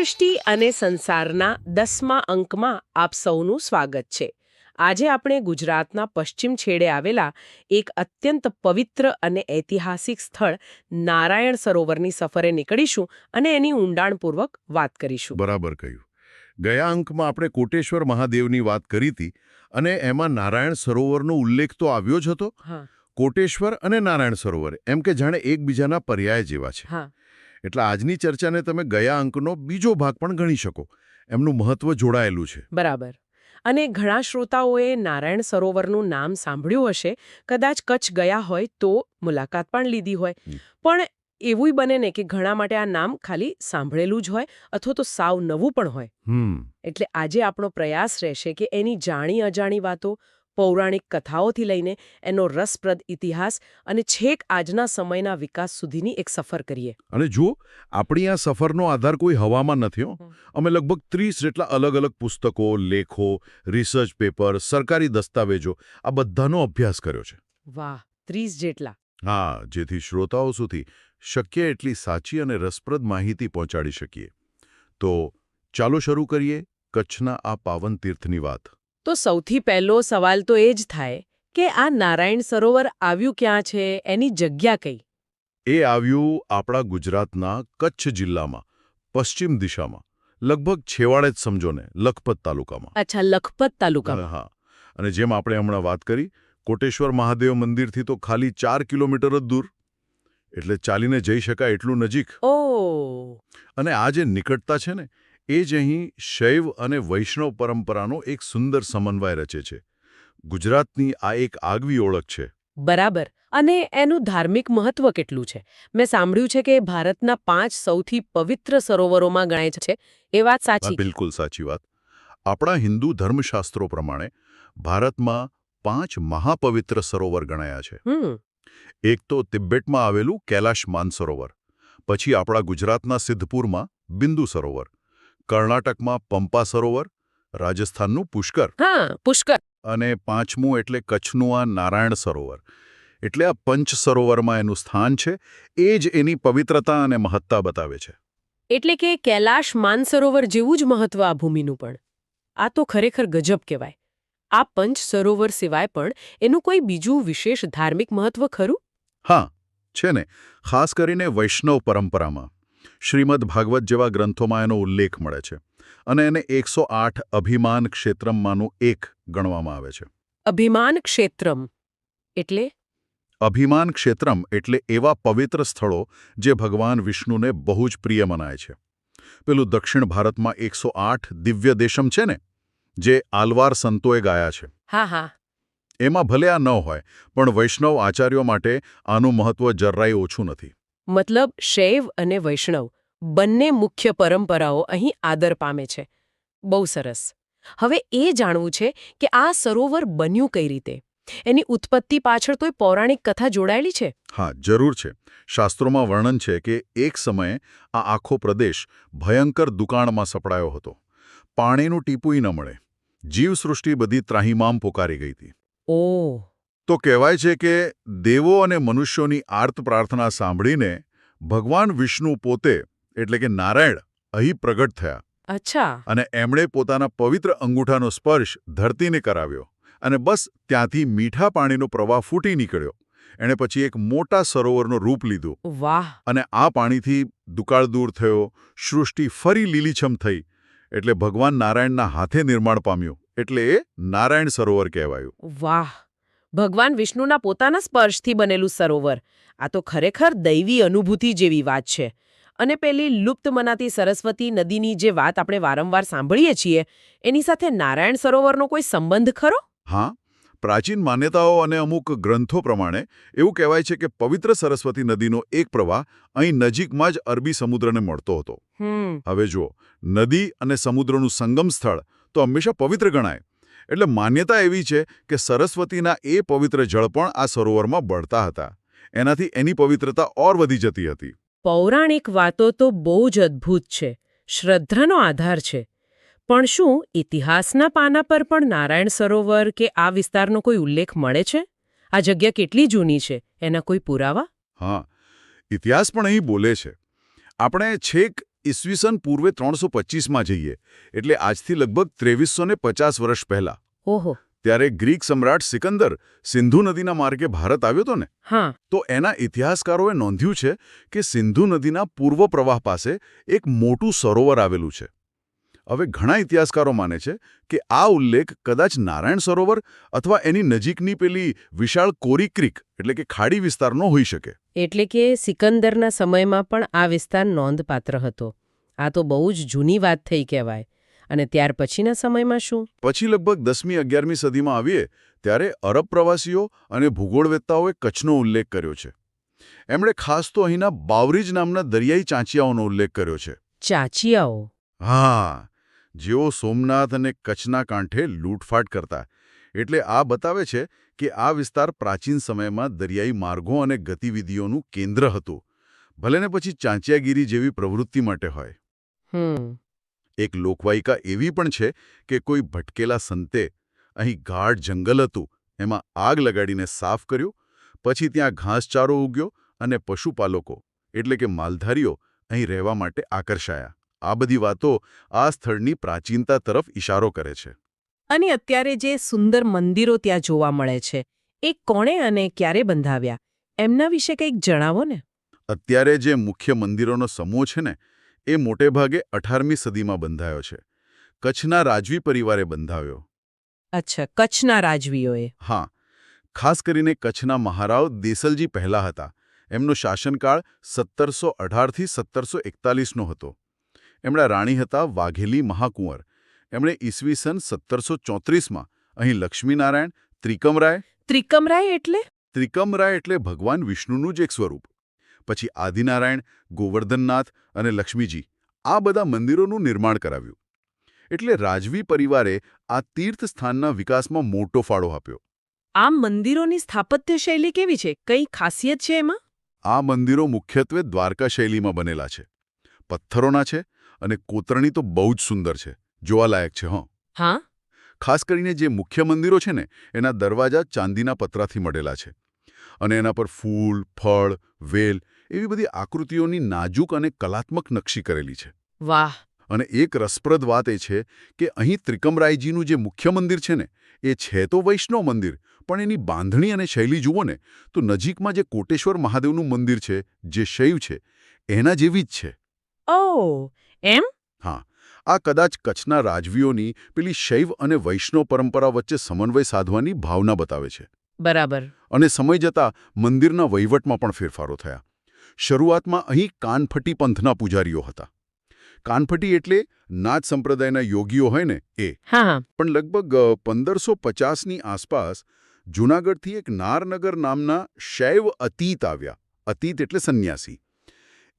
સૃષ્ટિ અને સંસારના દસમા અંકમાં આપ સૌનું સ્વાગત છે. આજે આપણે ગુજરાતના પશ્ચિમ છેડે આવેલા એક અત્યંત પવિત્ર અને ઐતિહાસિક સ્થળ નારાયણ સરોવરની સફરે નીકળીશું અને એની ઊંડાણપૂર્વક વાત કરીશું. બરાબર કહ્યું. ગયા અંકમાં આપણે કોટેશ્વર મહાદેવની વાત કરી હતી અને એમાં નારાયણ સરોવરનો ઉલ્લેખ તો આવ્યો જ હતો. કોટેશ્વર અને નારાયણ સરોવર એમ કે જાણે એકબીજાના પર્યાય જેવા છે. હા. એટલે આજની ચર્ચાને તમે ગયા અંકનો બીજો ભાગ પણ ગણી શકો. એમનું મહત્વ જોડાયેલું છે. બરાબર. અને ઘણા શ્રોતાઓએ નારાયણ સરોવરનું નામ સાંભળ્યું હશે કદાચ કચ્છ ગયા હોય તો મુલાકાત પણ લીધી હોય. પણ એવું બને ને કે ઘણા માટે આ નામ ખાલી સાંભળેલું જ હોય અથવા તો સાવ નવું પણ હોય. એટલે આજે આપણો પ્રયાસ રહેશે કે એની જાણી અજાણી વાતો પૌરાણિક કથાઓથી લઈને એનો રસપ્રદ ઇતિહાસ અને છેક આજના સમયના વિકાસ સુધીની એક સફર કરીએ. અને જુઓ આપણી આ સફરનો આધાર કોઈ હવામાં નથી હો. અમે લગભગ ત્રીસ જેટલા અલગ અલગ પુસ્તકો લેખો રિસર્ચ પેપર સરકારી દસ્તાવેજો આ બધાનો અભ્યાસ કર્યો છે. વાહ ત્રીસ જેટલા. હા જેથી શ્રોતાઓ સુધી શક્ય એટલી સાચી અને રસપ્રદ માહિતી પહોંચાડી શકીએ. તો ચાલો શરૂ કરીએ કચ્છના આ પાવન તીર્થની વાત. તો સૌથી પહેલો સવાલ તો એ જ થાય કે આ નારાયણ સરોવર આવ્યું ક્યાં છે એની જગ્યા કઈ? એ આવ્યું આપણા ગુજરાતના કચ્છ જિલ્લામાં પશ્ચિમ દિશામાં લગભગ છેવાડે જ સમજો ને લખપત તાલુકામાં. અચ્છા લખપત તાલુકામાં. હા અને જેમ આપણે હમણાં વાત કરી કોટેશ્વર મહાદેવ મંદિરથી તો ખાલી ચાર કિલોમીટર જ દૂર. એટલે ચાલીને જઈ શકાય એટલું નજીક. ઓ અને આ જે નિકટતા છે ને એ જ અહીં શૈવ અને વૈષ્ણવ પરંપરાનો એક સુંદર સમન્વય રચે છે. ગુજરાતની આ એક આગવી ઓળખ છે. બરાબર. અને એનું ધાર્મિક મહત્વ કેટલું છે? મેં સાંભળ્યું છે કે ભારતના પાંચ સૌથી પવિત્ર સરોવરોમાં ગણાય છે. એ વાત સાચી બિલકુલ સાચી વાત. આપણા હિન્દુ ધર્મશાસ્ત્રો પ્રમાણે ભારતમાં પાંચ મહાપવિત્ર સરોવર ગણાયા છે. એક તો તિબેટમાં આવેલું કૈલાશ માનસરોવર પછી આપણા ગુજરાતના સિદ્ધપુરમાં બિંદુ સરોવર કર્ણાટકમાં પંપા સરોવર રાજસ્થાનનું પુષ્કર. હા પુષ્કર. અને પાંચમું એટલે કચ્છનું આ નારાયણ સરોવર. એટલે આ પંચ સરોવરમાં એનું સ્થાન છે એ જ એની પવિત્રતા અને મહત્તા બતાવે છે. એટલે કે કૈલાશ માનસરોવર જેવું જ મહત્વ આ ભૂમિનું પણ. આ તો ખરેખર ગજબ કહેવાય. આ પંચ સરોવર સિવાય પણ એનું કોઈ બીજું વિશેષ ધાર્મિક મહત્વ ખરું? હા છે ને. ખાસ કરીને વૈષ્ણવ પરંપરામાં. શ્રીમદ ભાગવત જેવા ગ્રંથોમાં એનો ઉલ્લેખ મળે છે અને એને એકસો આઠ અભિમાન ક્ષેત્રમમાંનું એક ગણવામાં આવે છે. અભિમાન ક્ષેત્રમ એટલે? અભિમાન ક્ષેત્રમ એટલે એવા પવિત્ર સ્થળો જે ભગવાન વિષ્ણુને બહુ જ પ્રિય મનાય છે. પેલું દક્ષિણ ભારતમાં એકસો આઠ દિવ્ય દેશમ છે ને જે આલવાર સંતોએ ગાયા છે. હા હા. એમાં ભલે આ ન હોય પણ વૈષ્ણવ આચાર્યો માટે આનું મહત્વ જરાય ઓછું નથી. મતલબ શૈવ અને વૈષ્ણવ. બંને મુખ્ય પરંપરાઓ અહીં આદર પામે છે. બહુ સરસ. હવે એ જાણવું છે કે આ સરોવર બન્યું કઈ રીતે? એની ઉત્પત્તિ પાછળ કોઈ પૌરાણિક કથા જોડાયેલી છે? હા જરૂર છે. શાસ્ત્રોમાં વર્ણન છે કે એક સમયે આ આખો પ્રદેશ ભયંકર દુકાળમાં સપડાયો હતો. પાણીનું ટીપુંય ન મળે. જીવસૃષ્ટિ બધી ત્રાહિમામ પોકારી ગઈ હતી. ઓ તો કહેવાય છે કે દેવો અને મનુષ્યોની આર્ત પ્રાર્થના સાંભળીને ભગવાન વિષ્ણુ પોતે એટલે કે નારાયણ અહીં પ્રગટ થયા. અચ્છા. અને એમણે પોતાના પવિત્ર અંગૂઠાનો સ્પર્શ ધરતીને કરાવ્યો અને બસ ત્યાંથી મીઠા પાણીનો પ્રવાહ ફૂટી નીકળ્યો. એણે પછી એક મોટા સરોવરનું રૂપ લીધું. વાહ. અને આ પાણીથી દુકાળ દૂર થયો સૃષ્ટિ ફરી લીલીછમ થઈ એટલે ભગવાન નારાયણના હાથે નિર્માણ પામ્યું એટલે એ નારાયણ સરોવર કહેવાયું. વાહ. ભગવાન વિષ્ણુના પોતાના સ્પર્શથી બનેલું સરોવર. આ તો ખરેખર દૈવી અનુભૂતિ જેવી વાત છે. અને પેલી લુપ્ત મનાતી સરસ્વતી નદીની જે વાત આપણે વારંવાર સાંભળીએ છીએ એની સાથે નારાયણ સરોવરનો કોઈ સંબંધ ખરો? હા. પ્રાચીન માન્યતાઓ અને અમુક ગ્રંથો પ્રમાણે એવું કહેવાય છે કે પવિત્ર સરસ્વતી નદીનો એક પ્રવાહ અહીં નજીકમાં જ અરબી સમુદ્રને મળતો હતો. હવે જુઓ નદી અને સમુદ્રનું સંગમ સ્થળ તો હંમેશા પવિત્ર ગણાય. એટલે માન્યતા એવી છે કે સરસ્વતીના એ પવિત્ર જળ પણ આ સરોવરમાં બળતા હતા. એનાથી એની પવિત્રતા ઓર વધી જતી હતી. પૌરાણિક વાતો તો બહુ જ અદ્ભુત છે શ્રદ્ધાનો આધાર છે. પણ શું ઇતિહાસના પાના પર પણ નારાયણ સરોવર કે આ વિસ્તારનો કોઈ ઉલ્લેખ મળે છે? આ જગ્યા કેટલી જૂની છે? એના કોઈ પુરાવા? હા ઇતિહાસ પણ અહીં બોલે છે. આપણે છેક ઈસવીસન પૂર્વે ત્રણસો પચીસમાં જઈએ એટલે આજથી લગભગ ત્રેવીસો ને પચાસ વર્ષ પહેલા. ઓહો. ત્યારે ગ્રીક સમ્રાટ સિકંદર સિંધુ નદીના માર્ગે ભારત આવ્યો હતો ને? હા. તો એના ઇતિહાસકારોએ નોંધ્યું છે કે સિંધુ નદીના પૂર્વ પ્રવાહ પાસે એક મોટું સરોવર આવેલું છે. હવે ઘણા ઇતિહાસકારો માને છે કે આ ઉલ્લેખ કદાચ નારાયણ સરોવર અથવા એની નજીકની પેલી વિશાળ કોરી ક્રિક એટલે કે ખાડી વિસ્તારનો હોઈ શકે. એટલે કે સિકંદરના સમયમાં પણ આ વિસ્તાર નોંધપાત્ર હતો. આ તો બહુ જ જૂની વાત થઈ કહેવાય. અને ત્યાર પછીના સમયમાં શું? પછી લગભગ દસમી અગિયારમી સદીમાં આવીએ ત્યારે અરબ પ્રવાસીઓ અને ભૂગોળવેત્તાઓએ કચ્છનો ઉલ્લેખ કર્યો છે. એમણે ખાસ તો અહીંના બાવરીજ નામના દરિયાઈ ચાંચિયાઓનો ઉલ્લેખ કર્યો છે. ચાંચિયાઓ? હા. જેઓ સોમનાથ અને કચ્છના કાંઠે લૂંટફાટ કરતા. એટલે આ બતાવે છે કે આ વિસ્તાર પ્રાચીન સમયમાં દરિયાઈ માર્ગો અને ગતિવિધિઓનું કેન્દ્ર હતું. ભલે ને પછી ચાંચિયાગીરી જેવી પ્રવૃત્તિ માટે હોય. એક લોકવાયિકા એવી પણ છે કે કોઈ ભટકેલા સંતે અહીં ગાઢ જંગલ હતું એમાં આગ લગાડીને સાફ કર્યું પછી ત્યાં ઘાસચારો ઉગ્યો અને પશુપાલકો એટલે કે માલધારીઓ અહીં રહેવા માટે આકર્ષાયા. આ બધી વાતો આ સ્થળની પ્રાચીનતા તરફ ઇશારો કરે છે. અને અત્યારે જે સુંદર મંદિરો ત્યાં જોવા મળે છે એ કોણે અને ક્યારે બંધાવ્યા? એમના વિશે કંઈક જણાવો ને. અત્યારે જે મુખ્ય મંદિરોનો સમૂહ છે ને એ મોટેભાગે અઢારમી સદીમાં બંધાયો છે. કચ્છના રાજવી પરિવારે બંધાવ્યો. અચ્છા કચ્છના રાજવીઓએ. હા ખાસ કરીને કચ્છના મહારાવ દેસલજી પહેલા હતા. એમનો શાસનકાળ સત્તરસો અઢારથી સત્તરસો એકતાલીસનો હતો. એમના રાણી હતા વાઘેલી મહાકુંવર. એમણે ઈસવીસન સત્તરસો ચોત્રીસમાં અહીં લક્ષ્મીનારાયણ ત્રિકમરાય ત્રિકમરાય એટલે? ત્રિકમરાય એટલે ભગવાન વિષ્ણુનું જ એક સ્વરૂપ. પછી આદિનારાયણ ગોવર્ધનનાથ અને લક્ષ્મીજી આ બધા મંદિરોનું નિર્માણ કરાવ્યું. એટલે રાજવી પરિવારે આ તીર્થસ્થાનના વિકાસમાં મોટો ફાળો આપ્યો. આ મંદિરોની સ્થાપત્ય શૈલી કેવી છે? કઈ ખાસિયત છે એમાં? આ મંદિરો મુખ્યત્વે દ્વારકા શૈલીમાં બનેલા છે. પથ્થરોના છે અને કોતરણી તો બહુ જ સુંદર છે. જોવાલાયક છે હં. હા? ખાસ કરીને જે મુખ્ય મંદિરો છે ને એના દરવાજા ચાંદીના પતરાથી મળેલા છે. અને એના પર ફૂલ ફળ વેલ એવી બધી આકૃતિઓની નાજુક અને કલાત્મક નકશી કરેલી છે. વાહ! અને એક રસપ્રદ વાત એ છે કે અહીં ત્રિકમરાયજીનું જે મુખ્ય મંદિર છે ને એ છે તો વૈષ્ણવ મંદિર પણ એની બાંધણી અને શૈલી જુઓ ને તો નજીકમાં જે કોટેશ્વર મહાદેવનું મંદિર છે જે શૈવ છે એના જેવી જ છે. ઓ એમ? હા. આ કદાચ કચ્છના રાજવીઓની પેલી શૈવ અને વૈષ્ણવ પરંપરા વચ્ચે સમન્વય સાધવાની ભાવના બતાવે છે. બરાબર. અને સમય જતાં મંદિરના વહીવટમાં પણ ફેરફારો થયા. શરૂઆતમાં અહીં કાનફટી પંથના પૂજારીઓ હતા. કાનફટી એટલે નાથ સંપ્રદાયના યોગીઓ હોય ને એ. હા હા. પણ લગભગ પંદરસો પચાસની આસપાસ જૂનાગઢથી એક નારનગર નામના શૈવ અતીત આવ્યા. અતીત એટલે સંન્યાસી.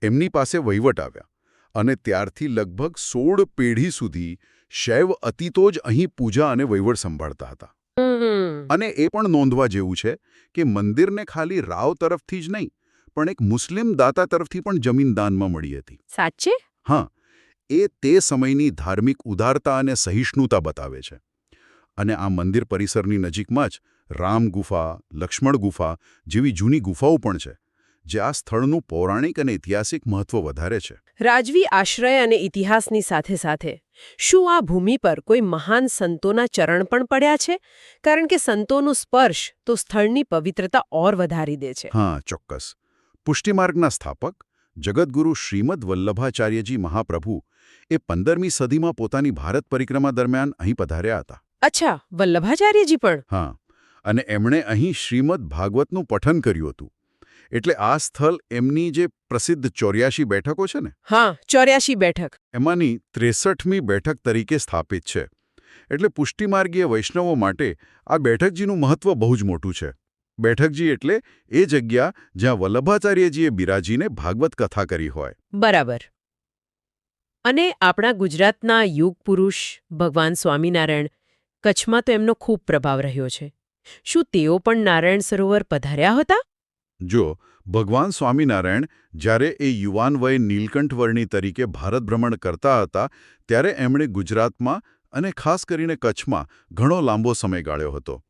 એમની પાસે વહીવટ આવ્યા. અને ત્યારથી લગભગ સોળ પેઢી સુધી શૈવ અતીતો જ અહીં પૂજા અને વહીવટ સંભાળતા હતા. અને એ પણ નોંધવા જેવું છે કે મંદિરને ખાલી રાવ તરફથી જ નહીં પણ એક મુસ્લિમ દાતા તરફથી પણ જમીન દાનમાં મળી હતી. સાચે? હા એ તે સમયની ધાર્મિક ઉદારતા અને સહિષ્ણુતા બતાવે છે. અને આ મંદિર પરિસરની નજીકમાં જ રામ ગુફા લક્ષ્મણ ગુફા જેવી જૂની ગુફાઓ પણ છે. જે આ સ્થળનું પૌરાણિક અને ઐતિહાસિક મહત્વ વધારે છે. રાજવી આશ્રય અને ઇતિહાસની સાથે સાથે શું આ ભૂમિ પર કોઈ મહાન સંતોના ચરણ પણ પડ્યા છે? કારણ કે સંતોનું સ્પર્શ તો સ્થળની પવિત્રતા ઓર વધારી દે છે. હા ચોક્કસ. પુષ્ટિમાર્ગના સ્થાપક જગતગુરુ શ્રીમદ વલ્લભાચાર્યજી મહાપ્રભુ એ પંદરમી સદીમાં પોતાની ભારત પરિક્રમા દરમિયાન અહીં પધાર્યા હતા. અચ્છા વલ્લભાચાર્યજી પણ? હા અને એમણે અહીં શ્રીમદ ભાગવતનું પઠન કર્યું હતું. એટલે આ સ્થળ એમની જે પ્રસિદ્ધ ચોર્યાશી બેઠકો છે ને? હા ચોર્યાશી બેઠક. એમાંની ત્રેસઠમી બેઠક તરીકે સ્થાપિત છે. એટલે પુષ્ટિમાર્ગીય વૈષ્ણવો માટે આ બેઠકજીનું મહત્વ બહુ જ મોટું છે. બેઠકજી એટલે એ જગ્યા જ્યાં વલ્લભાચાર્યજીએ બિરાજીને ભાગવત કથા કરી હોય. બરાબર. અને આપણા ગુજરાતના યુગ પુરુષ ભગવાન સ્વામિનારાયણ કચ્છમાં તો એમનો ખૂબ પ્રભાવ રહ્યો છે. શું તેઓ પણ નારાયણ સરોવર પધાર્યા હતા? જો ભગવાન સ્વામિનારાયણ જ્યારે એ યુવાન વય નીલકંઠવર્ણી તરીકે ભારત ભ્રમણ કરતા હતા ત્યારે એમણે ગુજરાતમાં અને ખાસ કરીને કચ્છમાં ઘણો લાંબો સમય ગાળ્યો હતો.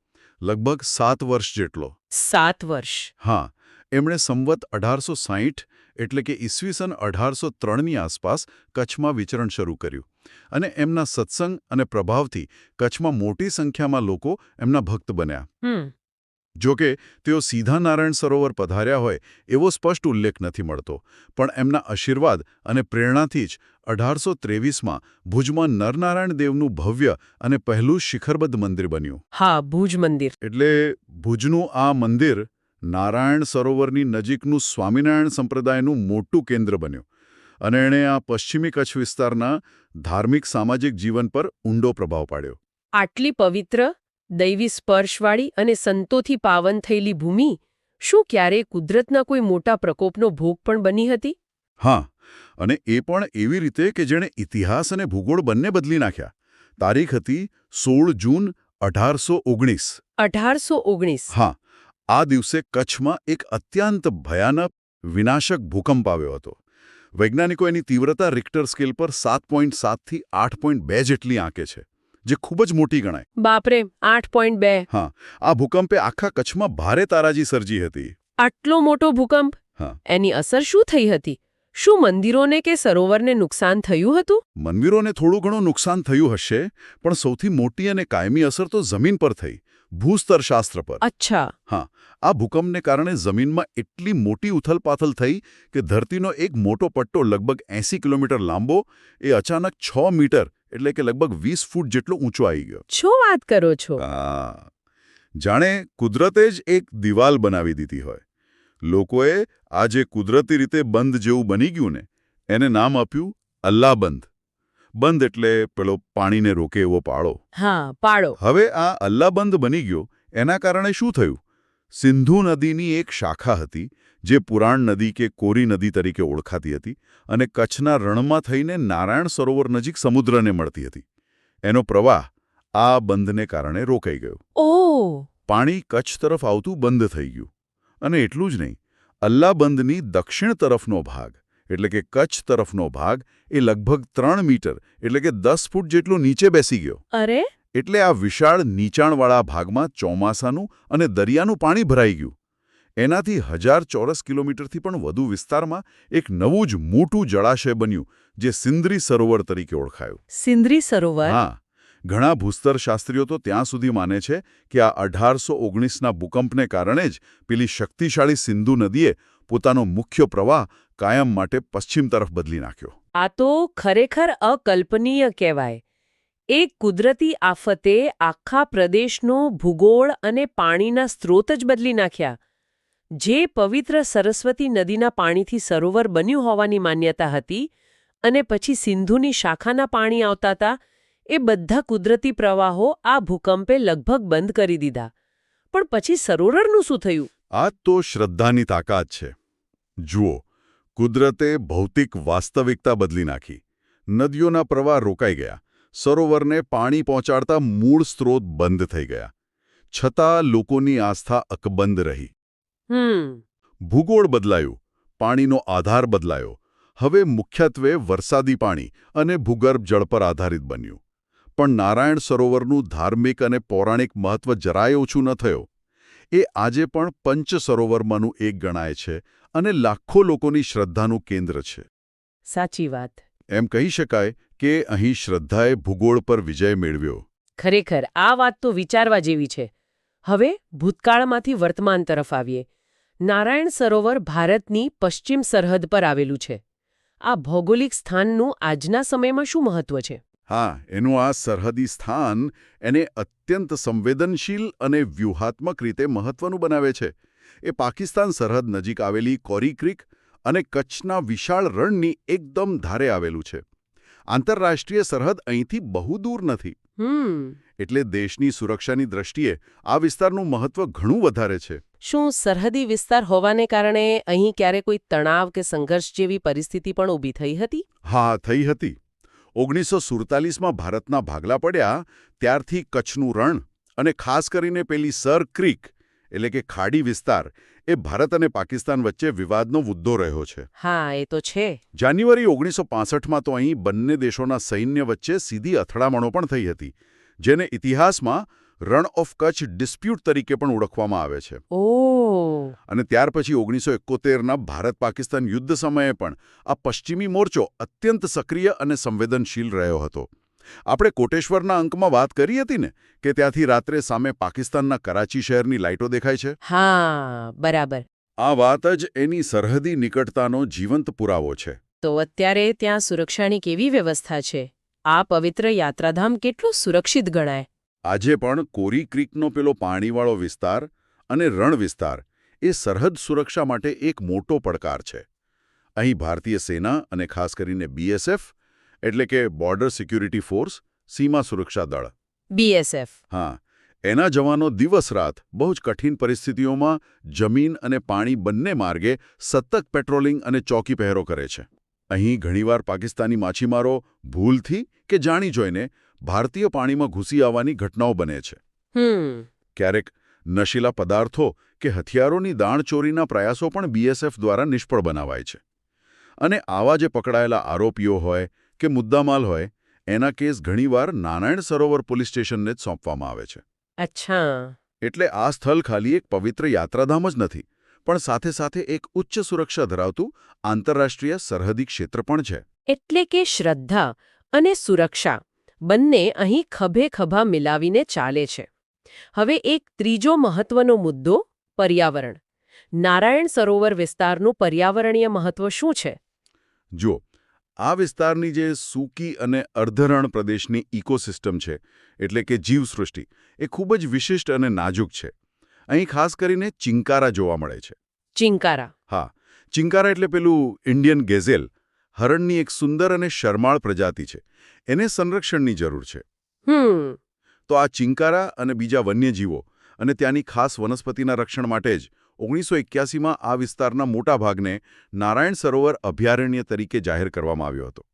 લગભગ સાત વર્ષ જેટલો. સાત વર્ષ. હા એમણે સંવત અઢારસો સાહીઠ એટલે કે ઈસવીસન અઢારસો ત્રણની આસપાસ કચ્છમાં વિચરણ શરૂ કર્યું અને એમના સત્સંગ અને પ્રભાવથી કચ્છમાં મોટી સંખ્યામાં લોકો એમના ભક્ત બન્યા. જો કે તેઓ સીધા નારાયણ સરોવર પધાર્યા હોય એવો સ્પષ્ટ ઉલ્લેખ નથી મળતો. પણ એમના આશીર્વાદ અને પ્રેરણાથી જ અઢારસો ત્રેવીસમાં ભુજમાં નરનારાયણ દેવનું ભવ્ય અને પહેલું શિખરબદ્ધ મંદિર બન્યું. હા ભુજ મંદિર. એટલે ભુજનું આ મંદિર નારાયણ સરોવરની નજીકનું સ્વામિનારાયણ સંપ્રદાયનું મોટું કેન્દ્ર બન્યું અને એણે આ પશ્ચિમી કચ્છ વિસ્તારના ધાર્મિક સામાજિક જીવન પર ઊંડો પ્રભાવ પાડ્યો. આટલી પવિત્ર દૈવી સ્પર્શવાળી અને સંતોથી પાવન થયેલી ભૂમિ શું ક્યારેય કુદરતના કોઈ મોટા પ્રકોપનો ભોગ પણ બની હતી? હા અને એ પણ એવી રીતે કે જેણે ઇતિહાસ અને ભૂગોળ બંને બદલી નાખ્યા. તારીખ હતી સોળ જૂન અઢારસો ઓગણીસ. અઢારસો ઓગણીસ. હા આ દિવસે કચ્છમાં એક અત્યંત ભયાનક વિનાશક ભૂકંપ આવ્યો હતો. વૈજ્ઞાનિકો એની તીવ્રતા રિક્ટર સ્કેલ પર સાત પોઈન્ટ સાતથી આઠ પોઈન્ટ બે જેટલી આંકે છે. જે ખૂબ જ મોટી ગણાય. બાપરે આઠ પોઈન્ટ બે. હા આ ભૂકંપે આખા કચ્છમાં ભારે તારાજી સર્જી હતી. આટલો મોટો ભૂકંપ? હા. એની અસર શું થઈ હતી? શું મંદિરોને કે સરોવરને નુકસાન થયું હતું? મંદિરોને થોડું ઘણું નુકસાન થયું હશે પણ સૌથી મોટી અને કાયમી અસર તો જમીન પર થઈ ભૂસ્તરશાસ્ત્ર પર. અચ્છા. હા આ ભૂકંપને કારણે જમીનમાં એટલી મોટી ઉથલપાથલ થઈ કે ધરતીનો એક મોટો પટ્ટો લગભગ એંસી કિલોમીટર લાંબો એ અચાનક છ મીટર એટલે કે લગભગ વીસ ફૂટ જેટલો ઊંચો આવી ગયો. છો વાત કરો છો? હા. જાણે કુદરતે જ એક દિવાલ બનાવી દીધી હોય. લોકોએ આ જે કુદરતી રીતે બંધ જેવું બની ગયું ને એને નામ આપ્યું અલ્લાહ બંધ. બંધ એટલે પેલો પાણીને રોકે એવો પાળો. હા પાળો. હવે આ અલ્લાબંધ બની ગયો એના કારણે શું થયું? સિંધુ નદીની એક શાખા હતી જે પુરાણ નદી કે કોરી નદી તરીકે ઓળખાતી હતી અને કચ્છના રણમાં થઈને નારાયણ સરોવર નજીક સમુદ્રને મળતી હતી. એનો પ્રવાહ આ બંધને કારણે રોકાઈ ગયો. ઓ! પાણી કચ્છ તરફ આવતું બંધ થઈ ગયું. અને એટલું જ નહીં અલ્લાબંધની દક્ષિણ તરફનો ભાગ એટલે કે કચ્છ તરફનો ભાગ એ લગભગ ત્રણ મીટર એટલે કે દસ ફૂટ જેટલો નીચે બેસી ગયો. અરે! એટલે આ વિશાળ નીચાણવાળા ભાગમાં ચોમાસાનું અને દરિયાનું પાણી ભરાઈ ગયું. એનાથી હજાર ચોરસ કિલોમીટરથી પણ વધુ વિસ્તારમાં એક નવું જ મોટું જળાશય બન્યું જે સિંદરી સરોવર તરીકે ઓળખાયું. સિંદરી સરોવર? હા. ઘણા ભૂસ્તરશાસ્ત્રીઓ તો ત્યાં સુધી માને છે કે આ અઢારસો ઓગણીસના ભૂકંપને કારણે જ પેલી શક્તિશાળી સિંધુ નદીએ પોતાનો મુખ્ય પ્રવાહ કાયમ માટે પશ્ચિમ તરફ બદલી નાખ્યો. આ તો ખરેખર અકલ્પનીય કહેવાય. એક કુદરતી આફતે આખા પ્રદેશનો ભૂગોળ અને પાણીના સ્ત્રોત જ બદલી નાખ્યા. જે પવિત્ર સરસ્વતી નદીના પાણીથી સરોવર બન્યું હોવાની માન્યતા હતી અને પછી સિંધુની શાખાના પાણી આવતા હતા, એ બધા કુદરતી પ્રવાહો આ ભૂકંપે લગભગ બંધ કરી દીધા. પણ પછી સરોવરનું શું થયું? આ તો શ્રદ્ધાની તાકાત છે. જુઓ, કુદરતે ભૌતિક વાસ્તવિકતા બદલી નાખી. નદીઓના પ્રવાહ રોકાઈ ગયા. સરોવરને પાણી પહોંચાડતા મૂળ સ્ત્રોત બંધ થઈ ગયા. છતાં લોકોની આસ્થા અકબંધ રહી. ભૂગોળ બદલાયું પાણીનો આધાર બદલાયો. હવે મુખ્યત્વે વરસાદી પાણી અને ભૂગર્ભ જળ પર આધારિત બન્યું. પણ નારાયણ સરોવરનું ધાર્મિક અને પૌરાણિક મહત્વ જરાય ઓછું ન થયું. એ આજે પણ પંચ સરોવરમાંનું એક ગણાય છે અને લાખો લોકોની શ્રદ્ધાનું કેન્દ્ર છે. સાચી વાત. એમ કહી શકાય કે અહીં શ્રદ્ધાએ ભૂગોળ પર વિજય મેળવ્યો. ખરેખર આ વાત તો વિચારવા જેવી છે. હવે ભૂતકાળમાંથી વર્તમાન તરફ આવીએ. નારાયણ સરોવર ભારતની પશ્ચિમ સરહદ પર આવેલું છે. આ ભૌગોલિક સ્થાનનું આજના સમયમાં શું મહત્વ છે? હા, એનું આ સરહદી સ્થાન એને અત્યંત સંવેદનશીલ અને વ્યૂહાત્મક રીતે મહત્વનું બનાવે છે. એ પાકિસ્તાન સરહદ નજીક આવેલી કોરી ક્રિક અને કચ્છના વિશાળ રણની એકદમ ધારે આવેલું છે. આંતરરાષ્ટ્રીય સરહદ અહીંથી બહુ દૂર નથી. એટલે દેશની સુરક્ષાની દ્રષ્ટિએ આ વિસ્તારનું મહત્વ ઘણું વધારે છે. શું સરહદી વિસ્તાર હોવાને કારણે અહીં ક્યારે કોઈ તણાવ કે સંઘર્ષ જેવી પરિસ્થિતિ પણ ઊભી થઈ હતી? હા થઈ હતી. ઓગણીસો સુડતાલીસમાં ભારતના ભાગલા પડ્યા ત્યારથી કચ્છનું રણ અને ખાસ કરીને પેલી સર ક્રીક એટલે કે ખાડી વિસ્તાર એ ભારત અને પાકિસ્તાન વચ્ચે વિવાદનો મુદ્દો રહ્યો છે. હા એ તો છે. જાન્યુઆરી ઓગણીસો પાસઠમાં તો અહીં બંને દેશોના સૈન્ય વચ્ચે સીધી અથડામણો પણ થઈ હતી જેને ઇતિહાસમાં રણ ઓફ કચ્છ ડિસ્પ્યુટ તરીકે પણ ઓળખવામાં આવે છે. ઓ. અને ત્યાર પછી ઓગણીસો એકોતેરના ભારત પાકિસ્તાન યુદ્ધ સમયે પણ આ પશ્ચિમી મોરચો અત્યંત સક્રિય અને સંવેદનશીલ રહ્યો હતો. આપણે કોટેશ્વરના અંકમાં વાત કરી હતી ને કે ત્યાંથી રાત્રે સામે પાકિસ્તાનના કરાચી શહેરની લાઇટો દેખાય છે? હા બરાબર. આ વાત જ એની સરહદી નિકટતાનો જીવંત પુરાવો છે. તો અત્યારે ત્યાં સુરક્ષાની કેવી વ્યવસ્થા છે? આ પવિત્ર યાત્રાધામ કેટલું સુરક્ષિત ગણાય? આજે પણ કોરી ક્રીકનો પેલો પાણીવાળો વિસ્તાર અને રણ વિસ્તાર એ સરહદ સુરક્ષા માટે એક મોટો પડકાર છે. અહીં ભારતીય સેના અને ખાસ કરીને બીએસએફ એટલે કે બોર્ડર સિક્યુરિટી ફોર્સ સીમા સુરક્ષા દળ. બીએસએફ હા. એના જવાનો દિવસ-રાત બહુ જ કઠિન પરિસ્થિતિઓમાં જમીન અને પાણી બંને માર્ગે સતત પેટ્રોલિંગ અને ચોકી પહેરો કરે છે. અહીં ઘણીવાર પાકિસ્તાની માછીમારો ભૂલથી કે જાણી જોઈને ભારતીય પાણીમાં ઘૂસી આવવાની ઘટનાઓ બને છે. ક્યારેક નશીલા પદાર્થો કે હથિયારોની દાણચોરીના પ્રયાસો પણ બીએસએફ દ્વારા નિષ્ફળ બનાવાય છે. અને આવા જે પકડાયેલા આરોપીઓ હોય કે મુદ્દામાલ હોય એના કેસ ઘણીવાર નારાયણ સરોવર પોલીસ સ્ટેશનને જ સોંપવામાં આવે છે. અચ્છા. એટલે આ સ્થળ ખાલી એક પવિત્ર યાત્રાધામ જ નથી પણ સાથે સાથે એક ઉચ્ચ સુરક્ષા ધરાવતું આંતરરાષ્ટ્રીય સરહદી ક્ષેત્ર પણ છે. એટલે કે શ્રદ્ધા અને સુરક્ષા બંને અહીં ખભે ખભા મિલાવીને ચાલે છે. હવે એક ત્રીજો મહત્વનો મુદ્દો પર્યાવરણ. નારાયણ સરોવર વિસ્તારનું પર્યાવરણીય મહત્વ શું છે? જો આ વિસ્તારની જે સૂકી અને અર્ધરણ પ્રદેશની ઇકોસિસ્ટમ છે એટલે કે જીવસૃષ્ટિ એ ખૂબ જ વિશિષ્ટ અને નાજુક છે. અહીં ખાસ કરીને ચિંકારા જોવા મળે છે. ચિંકારા. હા ચિંકારા એટલે પેલું ઇન્ડિયન ગેઝેલ હરણની એક સુંદર અને શરમાળ પ્રજાતિ છે. એને સંરક્ષણની જરૂર છે. તો આ ચિંકારા અને બીજા વન્યજીવો અને ત્યાંની ખાસ વનસ્પતિના રક્ષણ માટે જ ઓગણીસો એક્યાસીમાં આ વિસ્તારના મોટા ભાગને નારાયણ સરોવર અભયારણ્ય તરીકે જાહેર કરવામાં આવ્યો હતો.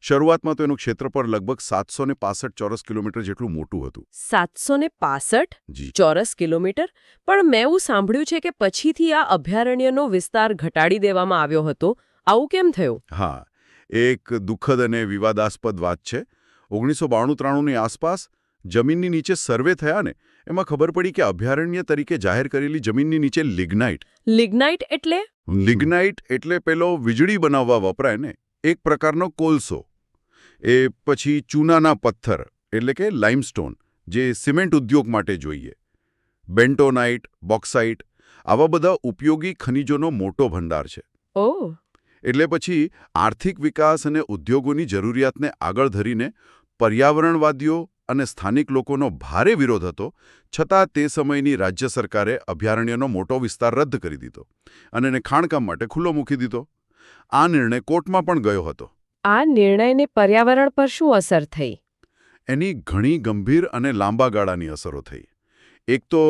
શરૂઆતમાં તો એનું ક્ષેત્રફળ લગભગ સાતસો ચોરસ કિલોમીટર જેટલું મોટું હતું. સાતસો ને પાસઠ જી. ચોરસ કિલોમીટર? પણ મેં એવું સાંભળ્યું છે કે પછીથી આ અભયારણ્યનો વિસ્તાર ઘટાડી દેવામાં આવ્યો હતો. આવું કેમ થયું? હા એક દુઃખદ અને વિવાદાસ્પદ વાત છે. ઓગણીસો બાણું ત્રાણુંની આસપાસ જમીનની નીચે સર્વે થયા ને એમાં ખબર પડી કે અભયારણ્ય તરીકે જાહેર કરેલી જમીનની નીચે લિગ્નાઇટ. લિગ્નાઇટ એટલે? લિગ્નાઇટ એટલે પેલો વીજળી બનાવવા વપરાય ને એક પ્રકારનો કોલસો. એ પછી ચૂનાના પથ્થર એટલે કે લાઇમસ્ટોન જે સિમેન્ટ ઉદ્યોગ માટે જોઈએ. બેન્ટોનાઇટ બોક્સાઇટ આવા બધા ઉપયોગી ખનિજોનો મોટો ભંડાર છે. ઓહ એટલે પછી આર્થિક વિકાસ અને ઉદ્યોગોની જરૂરિયાતને આગળ ધરીને પર્યાવરણવાદીઓ અને સ્થાનિક લોકોનો ભારે વિરોધ હતો છતાં તે સમયની રાજ્ય સરકારે અભયારણ્યનો મોટો વિસ્તાર રદ કરી દીધો અને એને ખાણકામ માટે ખુલ્લો મૂકી દીધો. આ નિર્ણય કોર્ટમાં પણ ગયો હતો. આ નિર્ણયને પર્યાવરણ પર શું અસર થઈ? એની ઘણી ગંભીર અને લાંબા ગાળાની અસરો થઈ. એક તો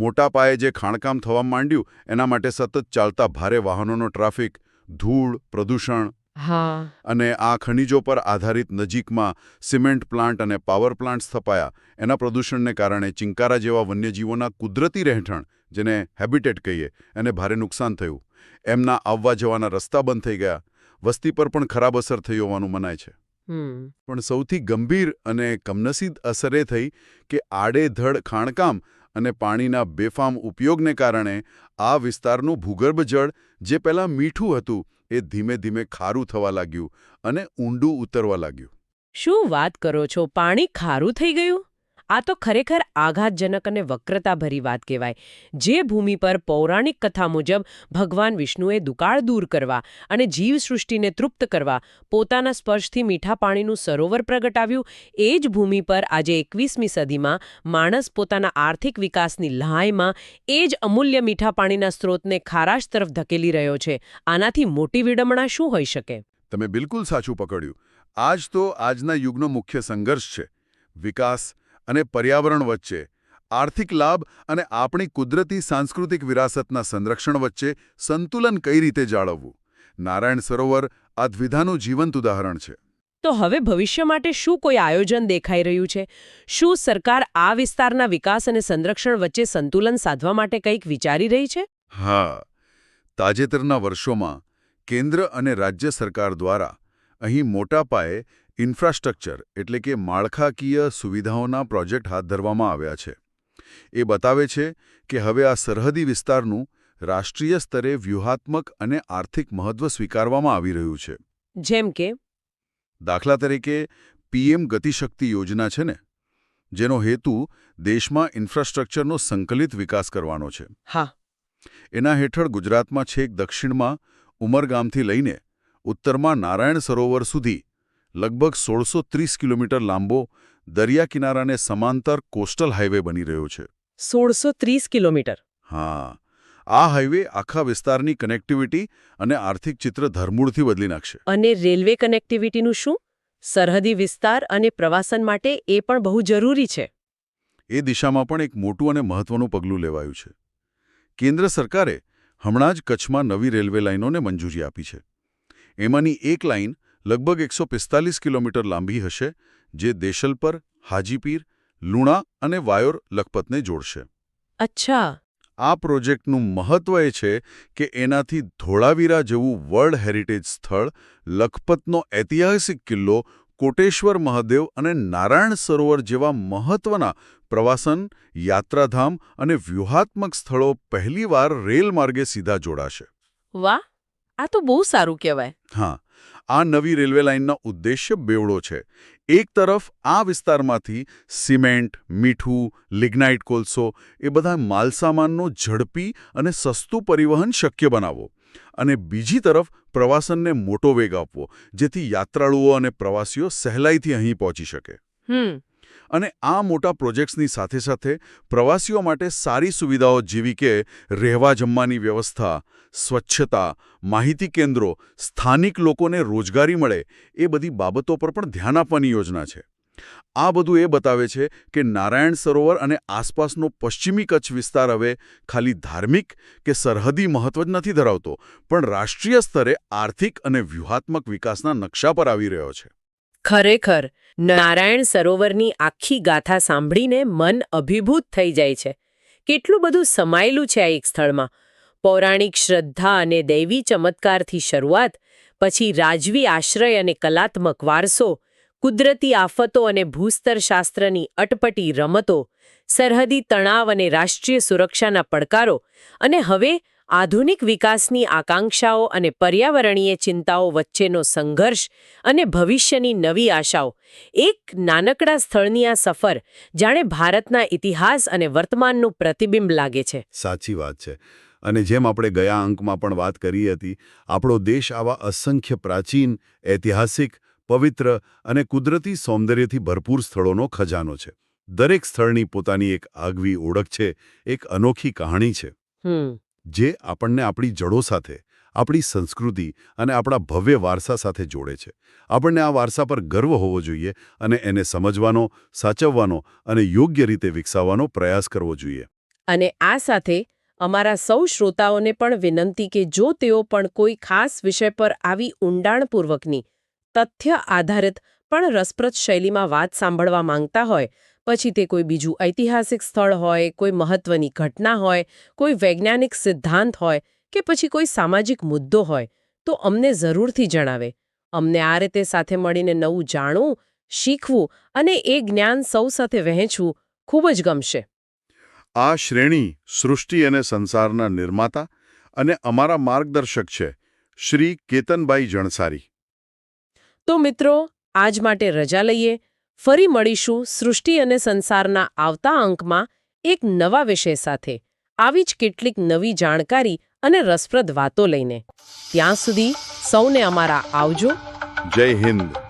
મોટા પાયે જે ખાણકામ થવા માંડ્યું એના માટે સતત ચાલતા ભારે વાહનોનો ટ્રાફિક ધૂળ પ્રદૂષણ હા. અને આ ખનિજો પર આધારિત નજીકમાં સિમેન્ટ પ્લાન્ટ અને પાવર પ્લાન્ટ સ્થપાયા. એના પ્રદૂષણને કારણે ચિંકારા જેવા વન્યજીવોના કુદરતી રહેઠાણ જેને હેબિટેટ કહીએ એને ભારે નુકસાન થયું. એમના આવવા જવાના રસ્તા બંધ થઈ ગયા. વસ્તી પર પણ ખરાબ અસર થઈ હોવાનું મનાય છે. પણ સૌથી ગંભીર અને કમનસીબ અસર એ થઈ કે આડેધડ ખાણકામ અને પાણીના બેફામ ઉપયોગને કારણે આ વિસ્તારનું ભૂગર્ભ જળ જે પહેલાં મીઠું હતું એ ધીમે ધીમે ખારું થવા લાગ્યું અને ઊંડું ઉતરવા લાગ્યું. શું વાત કરો છો? પાણી ખારું થઈ ગયું? આ તો ખરેખર આઘાતજનક અને વક્રતાભરી વાત કહેવાય. જે ભૂમિ પર પૌરાણિક કથા મુજબ ભગવાન વિષ્ણુએ દુકાળ દૂર કરવા અને જીવસૃષ્ટિને તૃપ્ત કરવા પોતાના સ્પર્શથી મીઠા પાણીનું સરોવર પ્રગટાવ્યું, એ જ ભૂમિ પર આજે એકવીસમી સદીમાં માણસ પોતાના આર્થિક વિકાસની લહાઈમાં એ જ અમૂલ્ય મીઠા પાણીના સ્ત્રોતને ખારાશ તરફ ધકેલી રહ્યો છે. આનાથી મોટી વિડમણા શું હોઈ શકે? તમે બિલકુલ સાચું પકડ્યું. આજ તો આજના યુગનો મુખ્ય સંઘર્ષ છે. વિકાસ અને પર્યાવરણ વચ્ચે આર્થિક લાભ અને આપણી કુદરતી સાંસ્કૃતિક વિરાસતના સંરક્ષણ વચ્ચે સંતુલન કઈ રીતે જાળવવું? નારાયણ સરોવર આ દ્વિધાનું જીવંત ઉદાહરણ છે. તો હવે ભવિષ્ય માટે શું કોઈ આયોજન દેખાઈ રહ્યું છે? શું સરકાર આ વિસ્તારના વિકાસ અને સંરક્ષણ વચ્ચે સંતુલન સાધવા માટે કંઈક વિચારી રહી છે? હા. તાજેતરના વર્ષોમાં કેન્દ્ર અને રાજ્ય સરકાર દ્વારા અહીં મોટા પાયે ઇન્ફ્રાસ્ટ્રક્ચર એટલે કે માળખાકીય સુવિધાઓના પ્રોજેક્ટ હાથ ધરવામાં આવ્યા છે. એ બતાવે છે કે હવે આ સરહદી વિસ્તારનું રાષ્ટ્રીય સ્તરે વ્યૂહાત્મક અને આર્થિક મહત્વ સ્વીકારવામાં આવી રહ્યું છે. જેમ કે? દાખલા તરીકે પીએમ ગતિશક્તિ યોજના છે ને જેનો હેતુ દેશમાં ઇન્ફ્રાસ્ટ્રક્ચરનો સંકલિત વિકાસ કરવાનો છે. હા. એના હેઠળ ગુજરાતમાં છેક દક્ષિણમાં ઉમરગામથી લઈને ઉત્તરમાં નારાયણ સરોવર સુધી લગભગ સોળસો ત્રીસ કિલોમીટર લાંબો દરિયા કિનારાને સમાંતર કોસ્ટલ હાઇવે બની રહ્યો છે. સોળસો ત્રીસ કિલોમીટર. હા આ હાઇવે આખા વિસ્તારની કનેક્ટિવિટી અને આર્થિક ચિત્ર ધરમૂળથી બદલી નાખશે. અને રેલવે કનેક્ટિવિટીનું શું? સરહદી વિસ્તાર અને પ્રવાસન માટે એ પણ બહુ જરૂરી છે. એ દિશામાં પણ એક મોટું અને મહત્વનું પગલું લેવાયું છે. કેન્દ્ર સરકારે હમણાં જ કચ્છમાં નવી રેલવે લાઇનોને મંજૂરી આપી છે. એમાંની એક લાઇન લગભગ એકસો પિસ્તાલીસ કિલોમીટર લાંબી હશે જે દેશલપર હાજીપીર લુણા અને વાયોર લખપતને જોડશે. અચ્છા. આ પ્રોજેક્ટનું મહત્વ એ છે કે એનાથી ધોળાવીરા જેવું વર્લ્ડ હેરિટેજ સ્થળ લખપતનો ઐતિહાસિક કિલ્લો કોટેશ્વર મહાદેવ અને નારાયણ સરોવર જેવા મહત્વના પ્રવાસન યાત્રાધામ અને વ્યૂહાત્મક સ્થળો પહેલીવાર રેલ માર્ગે સીધા જોડાશે. વાહ! આ તો બહુ સારું કહેવાય. હા. આ નવી રેલવે લાઇનનો ઉદ્દેશ્ય બેવડો છે. એક તરફ આ વિસ્તારમાંથી સિમેન્ટ, મીઠું, લિગ્નાઇટ કોલસો એ બધા માલસામાનનો ઝડપી અને સસ્તું પરિવહન શક્ય બનાવવો અને બીજી તરફ પ્રવાસનને મોટો વેગ આપવો, જેથી યાત્રાળુઓ અને પ્રવાસીઓ સહેલાઈથી અહીં પહોંચી શકે. હમ. અને આ મોટા પ્રોજેક્ટ્સની સાથે સાથે પ્રવાસીઓ માટે સારી સુવિધાઓ જેવી કે રહેવા જમવાની વ્યવસ્થા, સ્વચ્છતા, માહિતી કેન્દ્રો, સ્થાનિક લોકોને રોજગારી મળે એ બધી બાબતો પર પણ ધ્યાન આપવાની યોજના છે. આ બધું એ બતાવે છે કે નારાયણ સરોવર અને આસપાસનો પશ્ચિમી કચ્છ વિસ્તાર હવે ખાલી ધાર્મિક કે સરહદી મહત્વ જ નથી ધરાવતો, પણ રાષ્ટ્રીય સ્તરે આર્થિક અને વ્યૂહાત્મક વિકાસના નકશા પર આવી રહ્યો છે. ખરેખર, નારાયણ સરોવરની આખી ગાથા સાંભળીને મન અભિભૂત થઈ જાય છે. કેટલું બધું સમાયેલું છે આ એક સ્થળમાં. પૌરાણિક શ્રદ્ધા અને દૈવી ચમત્કારથી શરૂઆત, પછી રાજવી આશ્રય અને કલાત્મક વારસો, કુદરતી આફતો અને ભૂસ્તરશાસ્ત્રની અટપટી રમતો, સરહદી તણાવ અને રાષ્ટ્રીય સુરક્ષાના પડકારો, અને હવે આધુનિક વિકાસની આકાંક્ષાઓ અને પર્યાવરણીય ચિંતાઓ વચ્ચેનો સંઘર્ષ અને ભવિષ્યની નવી આશાઓ. એક નાનકડા સ્થળની આ સફર જાણે ભારતના ઇતિહાસ અને વર્તમાનનું પ્રતિબિંબ લાગે છે. સાચી વાત છે. અને જેમ આપણે ગયા અંકમાં પણ વાત કરી હતી આપણો દેશ આવા અસંખ્ય પ્રાચીન ઐતિહાસિક પવિત્ર અને કુદરતી સૌંદર્યથી ભરપૂર સ્થળોનો ખજાનો છે. દરેક સ્થળની પોતાની એક આગવી ઓળખ છે એક અનોખી કહાણી છે. હમ. જે આપણને આપણી જડો સાથે, આપણી સંસ્કૃતિ અને આપણા ભવ્ય વારસા સાથે જોડે છે. આપણને આ વારસા પર ગર્વ હોવો જોઈએ અને એને સમજવાનો, સાચવવાનો અને યોગ્ય રીતે વિકસાવવાનો પ્રયાસ કરવો જોઈએ. અને આ સાથે અમારા સૌ શ્રોતાઓને પણ વિનંતી કે જો તેઓ પણ કોઈ ખાસ વિષય પર આવી ઊંડાણપૂર્વકની, તથ્ય આધારિત પણ રસપ્રદ શૈલીમાં વાત સાંભળવા માંગતા હોય પછી તે કોઈ બીજું ઐતિહાસિક સ્થળ હોય કોઈ મહત્વની ઘટના હોય કોઈ વૈજ્ઞાનિક સિદ્ધાંત હોય કે પછી કોઈ સામાજિક મુદ્દો હોય તો અમને જરૂરથી જણાવે. અમને આ રીતે સાથે મળીને નવું જાણવું શીખવું અને એ જ્ઞાન સૌ સાથે વહેંચવું ખૂબ જ ગમશે. આ શ્રેણી સૃષ્ટિ અને સંસારના નિર્માતા અને અમારા માર્ગદર્શક છે શ્રી કેતનભાઈ જણસારી. તો મિત્રો આજ માટે રજા લઈએ. ફરી મળીશું સૃષ્ટિ અને સંસારના આવતા અંકમાં એક નવા વિષય સાથે. આવી જ કેટલીક નવી જાણકારી અને રસપ્રદ વાતો લઈને. ત્યાં સુધી સૌને અમારા આવજો. જય હિન્દ.